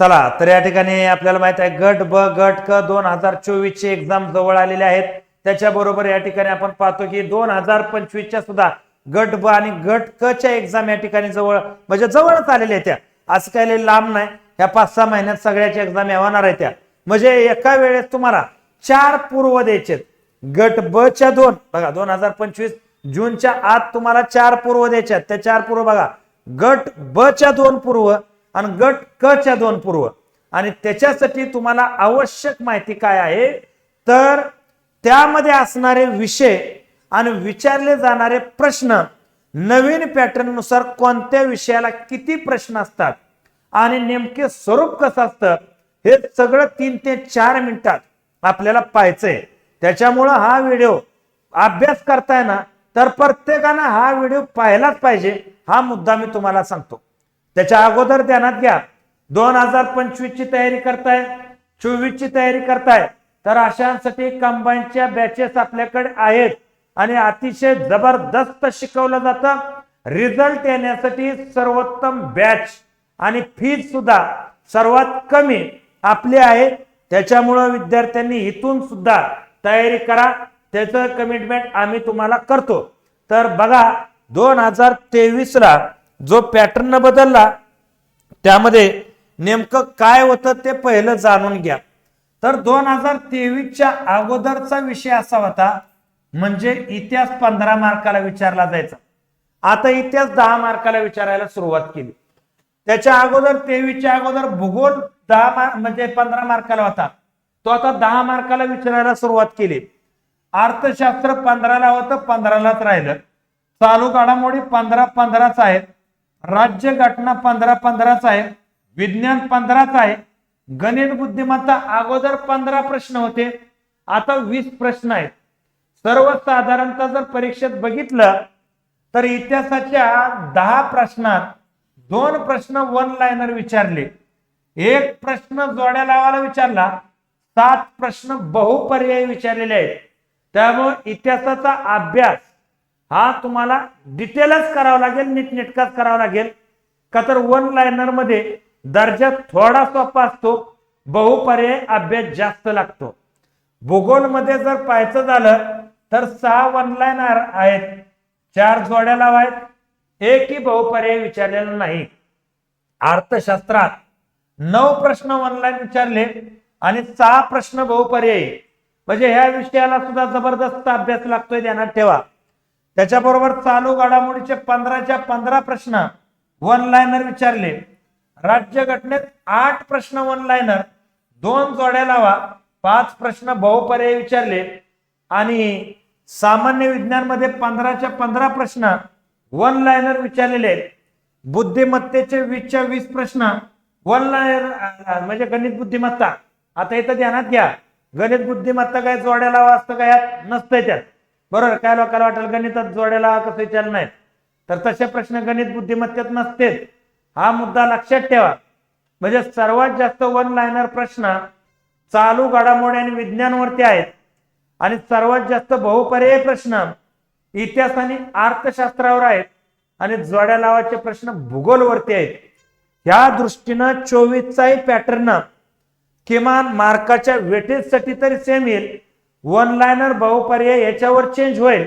चला तर या ठिकाणी आपल्याला माहीत आहे गट ब गट क दोन हजार चोवीस ची एक्झाम जवळ आलेले आहेत. त्याच्याबरोबर या ठिकाणी आपण पाहतो की दोन हजार पंचवीसच्या सुद्धा गट ब आणि गट क च्या एक्झाम या ठिकाणी जवळ म्हणजे जवळच आलेल्या आहेत त्या. असं काही लय लांब नाही. ह्या पाच सहा महिन्यात सगळ्याच्या एक्झाम होणार आहेत त्या. म्हणजे एका वेळेस तुम्हाला चार पूर्व द्यायचे गट ब च्या दोन बघा दोन हजार पंचवीस जूनच्या आत तुम्हाला चार पूर्व द्यायच्या त्या चार पूर्व बघा गट ब च्या दोन पूर्व आणि गट क च्या दोन पूर्व. आणि त्याच्यासाठी तुम्हाला आवश्यक माहिती काय आहे? तर त्यामध्ये असणारे विषय आणि विचारले जाणारे प्रश्न नवीन पॅटर्ननुसार कोणत्या विषयाला किती प्रश्न असतात? आणि नेमके स्वरूप कसं असतं? हे सगळं तीन ते चार मिनिटात आपल्याला पाहायचंय. त्याच्यामुळं हा व्हिडिओ अभ्यास करताय ना तर प्रत्येकानं हा व्हिडिओ पाहायलाच पाहिजे. हा मुद्दा मी तुम्हाला सांगतो. त्याच्या अगोदर ध्यानात घ्या. दोन हजार पंचवीस ची तयारी करताय चोवीस ची तयारी करताय तर अशांसाठी कंबाईनच्या बॅचेस आपल्याकडे आहेत आणि अतिशय जबरदस्त शिकवलं जातं. रिझल्ट येण्यासाठी सर्वोत्तम बॅच आणि फीज सुद्धा सर्वात कमी आपली आहे. त्याच्यामुळं विद्यार्थ्यांनी इथून सुद्धा तयारी करा. त्याचं कमिटमेंट आम्ही तुम्हाला करतो. तर बघा दोन हजार तेवीसला जो पॅटर्न बदलला त्यामध्ये नेमकं काय होतं ते पहिलं जाणून घ्या. तर दोन हजार तेवीसच्या अगोदरचा विषय असा होता म्हणजे इतिहास पंधरा मार्काला विचारला जायचा. आता इतिहास दहा मार्काला विचारायला सुरुवात केली. त्याच्या अगोदर तेवीसच्या अगोदर भूगोल दहा मार्क म्हणजे पंधरा मार्काला होता. तो आता दहा मार्काला विचारायला सुरुवात केली. अर्थशास्त्र पंधराला होतं पंधरालाच राहिलं. चालू घडामोडी पंधरा पंधराच आहेत. राज्य घटना पंधरा पंधराच आहे विज्ञान पंधराच आहे गणित बुद्धिमत्ता अगोदर पंधरा प्रश्न होते आता वीस प्रश्न आहेत. सर्वसाधारणतः जर परीक्षेत बघितलं तर इतिहासाच्या दहा प्रश्नात दोन प्रश्न वन लाईनर विचारले. एक प्रश्न जोड्या लावायला विचारला सात प्रश्न बहुपर्यायी विचारलेले आहेत. त्यामुळे इतिहासाचा अभ्यास हा तुम्हाला डिटेलच करावा लागेल नीटनेटकाच करावा लागेल. का तर वन लायनरमध्ये दर्जा थोडा सोपा असतो बहुपर्याय अभ्यास जास्त लागतो. भूगोलमध्ये जर पाहायचं झालं तर सहा वन लायनर आहेत चार जोड्या लावायत एकही बहुपर्याय विचारलेला नाही. अर्थशास्त्रात नऊ प्रश्न ऑनलाईन विचारले आणि सहा प्रश्न बहुपर्यायी. म्हणजे ह्या विषयाला सुद्धा जबरदस्त अभ्यास लागतोय ध्यानात ठेवा. त्याच्याबरोबर चालू घडामोडीचे पंधराच्या पंधरा प्रश्न वन लायनर विचारले. राज्य घटनेत आठ प्रश्न वन लायनर दोन जोड्या लावा पाच प्रश्न बहुपर्याय विचारले. आणि सामान्य विज्ञानमध्ये पंधराच्या पंधरा प्रश्न वन लायनर विचारलेले. आहेत बुद्धिमत्तेचे वीसच्या वीस प्रश्न वन लायनर म्हणजे गणित बुद्धिमत्ता. आता इथं ध्यानात घ्या. गणित बुद्धिमत्ता काय? जोड्या लावा असतं काय नसतंय त्यात. बरोबर काय लोकांना वाटेल? गणितात जोड्या लावा कसं विचारलं नाही तर तसे प्रश्न गणित बुद्धिमत्तेत नसतेच हा मुद्दा लक्षात ठेवा. म्हणजे सर्वात जास्त वन लाईनर प्रश्न चालू घडामोडी आणि विज्ञानवरती आहेत. आणि सर्वात जास्त बहुपर्यायी प्रश्न इतिहास आणि अर्थशास्त्रावर आहेत. आणि जोड्या लावाचे प्रश्न भूगोलवरती आहेत. ह्या दृष्टीनं चोवीसचाही पॅटर्न किमान मार्काच्या वेटेजसाठी तरी सेम येईल. वन लाईनर बहुपर्याय याच्यावर चेंज होईल.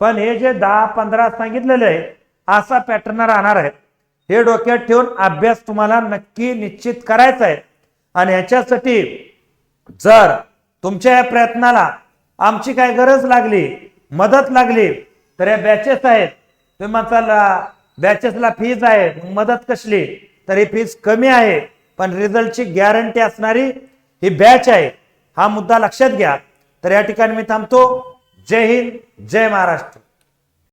पण हे जे दहा पंधरा सांगितलेले आहे असा पॅटर्न राहणार आहे. हे डोक्यात ठेवून अभ्यास तुम्हाला नक्की निश्चित करायचा आहे. आणि ह्याच्यासाठी जर तुमच्या या प्रयत्नाला आमची काय गरज लागली मदत लागली तर या बॅचेस आहेत. तुम्ही बॅचेसला फीज आहे मदत कसली? तर ही फीज कमी आहे. पण रिझल्टची गॅरंटी असणारी ही बॅच आहे. हा मुद्दा लक्षात घ्या. तर या ठिकाणी मी थांबतो. जय हिंद जय महाराष्ट्र.